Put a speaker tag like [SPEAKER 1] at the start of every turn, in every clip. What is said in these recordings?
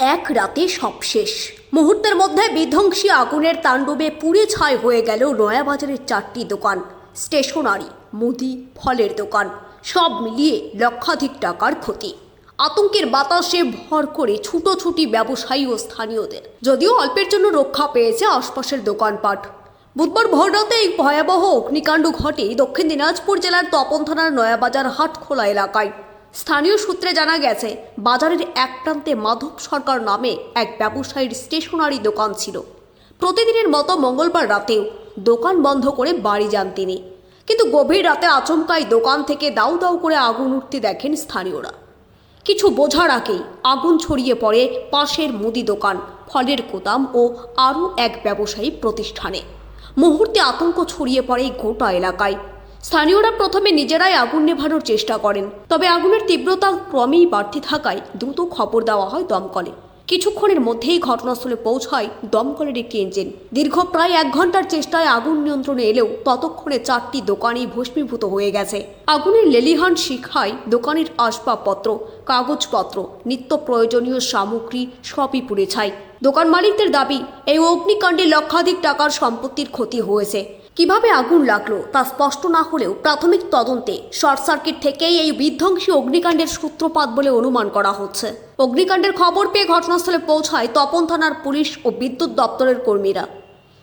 [SPEAKER 1] এক রাতে সব শেষ মুহূর্তের মধ্যে বিধ্বংসী আগুনের তাণ্ডবে পুড়ে ছাই হয়ে গেল নয়াবাজারের চারটি দোকান, স্টেশনারি, মুদি, ফলের দোকান, সব মিলিয়ে লক্ষাধিক টাকার ক্ষতি। আতঙ্কের বাতাসে ভর করে ছুটোছুটি ব্যবসায়ী ও স্থানীয়দের। যদিও অল্পের জন্য রক্ষা পেয়েছে আশপাশের দোকানপাট। বুধবার ভোররাতে এই ভয়াবহ অগ্নিকাণ্ড ঘটে দক্ষিণ দিনাজপুর জেলার তপন থানার নয়াবাজার হাটখোলা এলাকায়। স্থানীয় সূত্রে জানা গেছে, বাজারের এক প্রান্তে মাধব সরকার নামে এক ব্যবসায়ীর স্টেশনারি দোকান ছিল। প্রতিদিনের মতো মঙ্গলবার রাতেও দোকান বন্ধ করে বাড়ি যান তিনি। কিন্তু গভীর রাতে আচমকাই দোকান থেকে দাউ দাউ করে আগুন উঠতে দেখেন স্থানীয়রা। কিছু বোঝার আগেই আগুন ছড়িয়ে পড়ে পাশের মুদি দোকান, ফলের গোদাম ও আরও এক ব্যবসায়ী প্রতিষ্ঠানে। মুহূর্তে আতঙ্ক ছড়িয়ে পড়ে গোটা এলাকায়। স্থানীয়রা প্রথমে নিজেরাই আগুন নেভানোর চেষ্টা করেন। তবে আগুনের তীব্রতা ক্রমেই বাড়তে থাকায় দ্রুত খবর দেওয়া হয় দমকলে। কিছুক্ষণের মধ্যেই ঘটনাস্থলে পৌঁছায় দমকলের একটি ইঞ্জিন দীর্ঘ প্রায় এক ঘণ্টার চেষ্টায় আগুন নিয়ন্ত্রণে এলেও ততক্ষণে চারটি দোকানই ভস্মীভূত হয়ে গেছে। আগুনের লেলিহান শিখায় দোকানের আসবাবপত্র, কাগজপত্র, নিত্য প্রয়োজনীয় সামগ্রী সবই পুড়ে ছাই দোকান মালিকদের দাবি, এই অগ্নিকাণ্ডে লক্ষাধিক টাকার সম্পত্তির ক্ষতি হয়েছে। কীভাবে আগুন লাগল তা স্পষ্ট না হলেও প্রাথমিক তদন্তে শর্ট সার্কিট থেকেই এই বিধ্বংসী অগ্নিকাণ্ডের সূত্রপাত বলে অনুমান করা হচ্ছে। অগ্নিকাণ্ডের খবর পেয়ে ঘটনাস্থলে পৌঁছায় তপন থানার পুলিশ ও বিদ্যুৎ দপ্তরের কর্মীরা।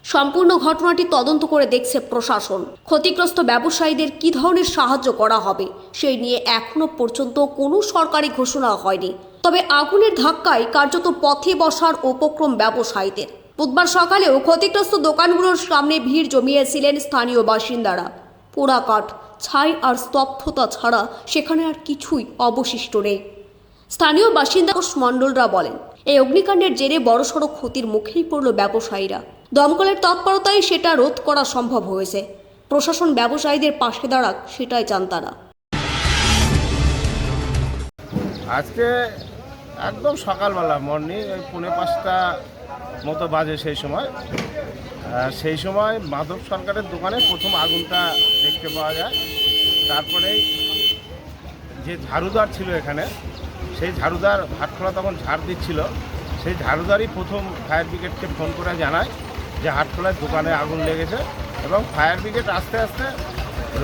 [SPEAKER 1] সম্পূর্ণ ঘটনাটি তদন্ত করে দেখছে প্রশাসন। ক্ষতিগ্রস্ত ব্যবসায়ীদের কী ধরনের সাহায্য করা হবে, সেই নিয়ে এখনও পর্যন্ত কোনো সরকারি ঘোষণা হয়নি। তবে আগুনের ধাক্কায় কার্যত পথে বসার উপক্রম ব্যবসায়ীদের। বুধবার সকালেও ক্ষতিগ্রস্ত দোকানগুলোর সামনে ভিড় জমিয়েছিলেন স্থানীয় বাসিন্দারা। পোড়া কাঠ, ছাই আর স্তব্ধতা ছাড়া সেখানে আর কিছুই অবশিষ্ট নেই। স্থানীয় বাসিন্দা মণ্ডলরা বলেন, এই অগ্নিকাণ্ডের জেরে বড়সড় ক্ষতির মুখেই পড়ল ব্যবসায়ীরা। দমকলের তৎপরতায় সেটা রোধ করা সম্ভব হয়েছে। প্রশাসন ব্যবসায়ীদের পাশে দাঁড়াক, সেটাই চান তারা।
[SPEAKER 2] আজকে একদম সকালবেলা, মর্নিং ওই পৌনে পাঁচটা মতো বাজে সেই সময়। সেই সময় মাধব সরকারের দোকানে প্রথম আগুনটা দেখতে পাওয়া যায়। তারপরেই যে ঝাড়ুদার ছিল এখানে, সেই ঝাড়ুদার হাটখোলা তখন ঝাড় দিচ্ছিল। সেই ঝাড়ুদারই প্রথম ফায়ার ব্রিগেডকে ফোন করে জানায় যে হাটখোলায় দোকানে আগুন লেগেছে এবং ফায়ার ব্রিগেড আস্তে আস্তে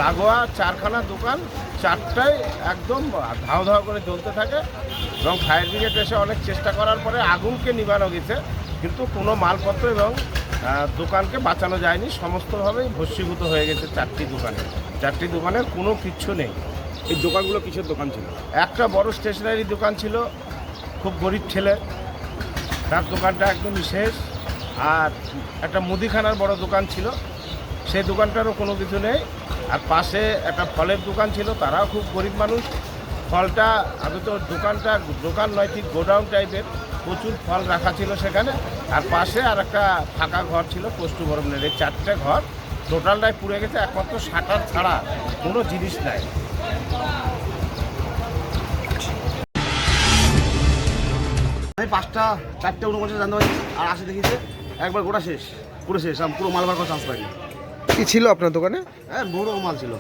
[SPEAKER 2] লাগোয়া চারখানা দোকান চারটায় একদম ধাও ধাও করে জ্বলতে থাকে এবং ফায়ার ব্রিগেড এসে অনেক চেষ্টা করার পরে আগুনকে নিবানো গেছে। কিন্তু কোনো মালপত্র এবং দোকানকে বাঁচানো যায়নি। সমস্তভাবেই ভস্মীভূত হয়ে গেছে চারটি দোকানে। চারটি দোকানের কোনো কিচ্ছু নেই।
[SPEAKER 3] এই দোকানগুলো কিসের দোকান ছিল?
[SPEAKER 2] একটা বড় স্টেশনারি দোকান ছিল খুব গরিব ছেলে। তার দোকানটা একদমই শেষ আর একটা মুদিখানার বড় দোকান ছিল। সেই দোকানটারও কোনো কিছু নেই। আর পাশে একটা ফলের দোকান ছিল। তারাও খুব গরিব মানুষ। ফলটা আগে তো দোকানটা দোকান নয় ঠিক গোডাউন টাইপের প্রচুর ফল রাখা ছিল সেখানে। আর পাশে আর একটা ফাঁকা ঘর ছিল পোস্টু বরমনের এই চারটে ঘর টোটালটাই পুড়ে গেছে একমাত্র শাটার ছাড়া কোনো জিনিস নাই।
[SPEAKER 3] আমি পাঁচটা চারটে উনপঞ্চাশ জানতে পারি আর আসে দেখিছে একবার গোটা শেষ পুরো শেষ আমি পুরো মাল বার করার চান্স পাইনি।
[SPEAKER 4] কি ছিল আপনার দোকানে?
[SPEAKER 3] হ্যাঁ বড় মাল ছিল।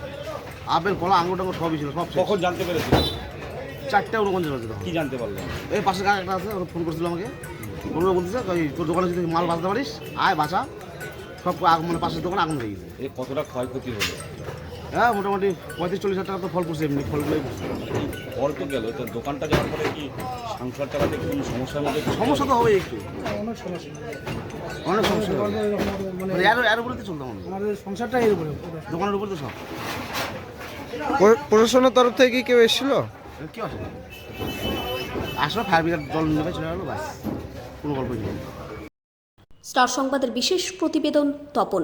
[SPEAKER 3] আপেল কলা আঙুর টাঙ্গুর সবই ছিল সব।
[SPEAKER 5] কখন জানতে পেরেছিল
[SPEAKER 3] চারটে উনপঞ্চাশ বাজে তখন।
[SPEAKER 5] কি জানতে পারলেন?
[SPEAKER 3] এই পাশে গাড়ি একটা আছে ওরা ফোন করছিল আমাকে। ফোন করে বলতেছে ওই তোর দোকানে যদি মাল বাঁচতে পারিস আয় বাঁচা। সব আগুন মানে পাশের দোকানে আগুন লেগে গেছে।
[SPEAKER 5] এ কতটা ক্ষয়ক্ষতি হলো?
[SPEAKER 3] হ্যাঁ মোটামুটি পঁয়ত্রিশ চল্লিশ হাজার টাকা তো ফল পড়ছে এমনি ফলগুলোই
[SPEAKER 5] ফল তো গেল তো দোকানটা যাওয়ার পরে কি সংসার চালাতে কি কোনো সমস্যার মধ্যে
[SPEAKER 3] সমস্যা তো হবেই একটু। অনেক সমস্যা। হবে। মানে এর এর উপরে তো চলতাম আমি
[SPEAKER 6] আমাদের সংসারটা এর উপরে।
[SPEAKER 3] দোকানের উপরে তো সব।
[SPEAKER 4] প্রশাসনের তরফ থেকে কি কেউ এসেছিল?
[SPEAKER 3] আসলে ফায়ার ব্রিগেড চলে ব্যাস। কোনো নেই।
[SPEAKER 1] স্টার সংবাদের বিশেষ প্রতিবেদন তপন।